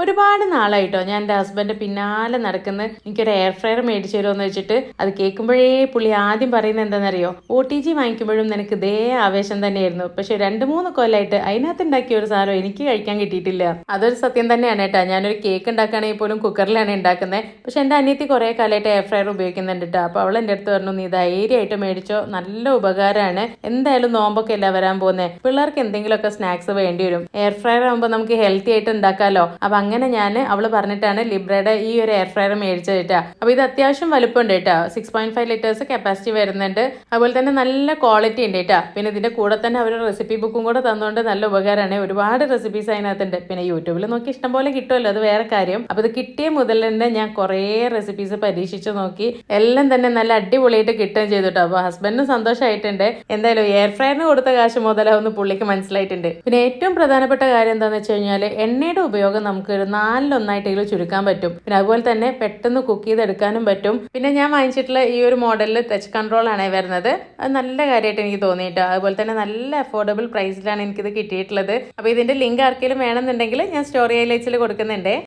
ഒരുപാട് നാളായിട്ടോ ഞാൻ എന്റെ ഹസ്ബൻഡ് പിന്നാലെ നടക്കുന്ന എനിക്കൊരു എയർ ഫ്രയർ മേടിച്ചു തരുമെന്ന് വെച്ചിട്ട് അത് കേൾക്കുമ്പോഴേ പുള്ളി ആദ്യം പറയുന്നത് എന്താണെന്നറിയോ? ഒ ടി ജി വാങ്ങിക്കുമ്പോഴും നിനക്ക് ഇതേ ആവേശം തന്നെയായിരുന്നു. പക്ഷെ രണ്ട് മൂന്ന് കൊല്ലമായിട്ട് അതിനകത്ത് ഉണ്ടാക്കിയ ഒരു സാധനം എനിക്ക് കഴിക്കാൻ കിട്ടിയിട്ടില്ല. അതൊരു സത്യം തന്നെയാണ് കേട്ടോ. ഞാനൊരു കേക്ക് ഉണ്ടാക്കുകയാണെങ്കിൽ പോലും കുക്കറിലാണ് ഉണ്ടാക്കുന്നത്. പക്ഷെ എന്റെ അനിയത്തി കുറേ കാലമായിട്ട് എയർ ഫ്രയർ ഉപയോഗിക്കുന്നുണ്ട് കേട്ടോ. അപ്പോൾ അവൾ എന്റെ അടുത്ത് പറഞ്ഞു നീ ധൈര്യമായിട്ട് മേടിച്ചോ. നല്ല ഉപകാരമാണ്. എന്തായാലും നോമ്പൊക്കെ അല്ല വരാൻ പോകുന്നത്? പിള്ളേർക്ക് എന്തെങ്കിലുമൊക്കെ സ്നാക്സ് വേണ്ടി വരും. എയർ ഫ്രയർ ആകുമ്പോൾ നമുക്ക് ഹെൽത്തി ആയിട്ട് ഉണ്ടാക്കാമല്ലോ അപ്പം അങ്ങനെ ഞാൻ അവൾ പറഞ്ഞിട്ടാണ് ലിബ്രയുടെ ഈ ഒരു എയർ ഫ്രയർ മേടിച്ചത് കേട്ടോ. അപ്പോൾ ഇത് അത്യാവശ്യം വലുപ്പമുണ്ട് കേട്ടോ. Six point five litres capacity വരുന്നുണ്ട്. അതുപോലെ തന്നെ നല്ല ക്വാളിറ്റി ഉണ്ട് കേട്ടോ. പിന്നെ ഇതിന്റെ കൂടെ തന്നെ അവർ റെസിപ്പി ബുക്കും കൂടെ തന്നുകൊണ്ട് നല്ല ഉപകാരമാണ്. ഒരുപാട് റെസിപ്പീസ് അതിനകത്തുണ്ട്. പിന്നെ യൂട്യൂബിൽ നോക്കി ഇഷ്ടം പോലെ കിട്ടുമല്ലോ അത് വേറെ കാര്യം. അപ്പോൾ ഇത് കിട്ടിയ മുതൽ തന്നെ ഞാൻ കുറേ റെസിപ്പീസ് പരീക്ഷിച്ച് നോക്കി. എല്ലാം തന്നെ നല്ല അടിപൊളിയായിട്ട് കിട്ടുകയും ചെയ്തു കേട്ടോ. അപ്പോൾ ഹസ്ബൻഡിന് സന്തോഷമായിട്ടുണ്ട് എന്തായാലും എയർ ഫ്രയറിന് കൊടുത്ത കാശ് മുതലാവുന്ന പുള്ളിക്ക് മനസ്സിലായിട്ടുണ്ട്. പിന്നെ ഏറ്റവും പ്രധാനപ്പെട്ട കാര്യം എന്താണെന്ന് വെച്ച് കഴിഞ്ഞാൽ എണ്ണയുടെ ഉപയോഗം നമുക്ക് ഒരു നാലിലൊന്നായിട്ടെങ്കിലും ചുരുക്കാൻ പറ്റും. പിന്നെ അതുപോലെ തന്നെ പെട്ടെന്ന് കുക്ക് ചെയ്തെടുക്കാനും പറ്റും. പിന്നെ ഞാൻ വാങ്ങിച്ചിട്ടുള്ള ഈ ഒരു മോഡലിൽ ടച്ച് കൺട്രോൾ ആണ് വരുന്നത്. അത് നല്ല കാര്യമായിട്ട് എനിക്ക് തോന്നിയിട്ട്. അതുപോലെ തന്നെ നല്ല അഫോർഡബിൾ പ്രൈസിലാണ് എനിക്കിത് കിട്ടിയിട്ടുള്ളത്. അപ്പോൾ ഇതിന്റെ ലിങ്ക് ആർക്കെങ്കിലും വേണമെന്നുണ്ടെങ്കിൽ ഞാൻ സ്റ്റോറി ഹൈലൈറ്റ്സിൽ കൊടുക്കുന്നുണ്ട്.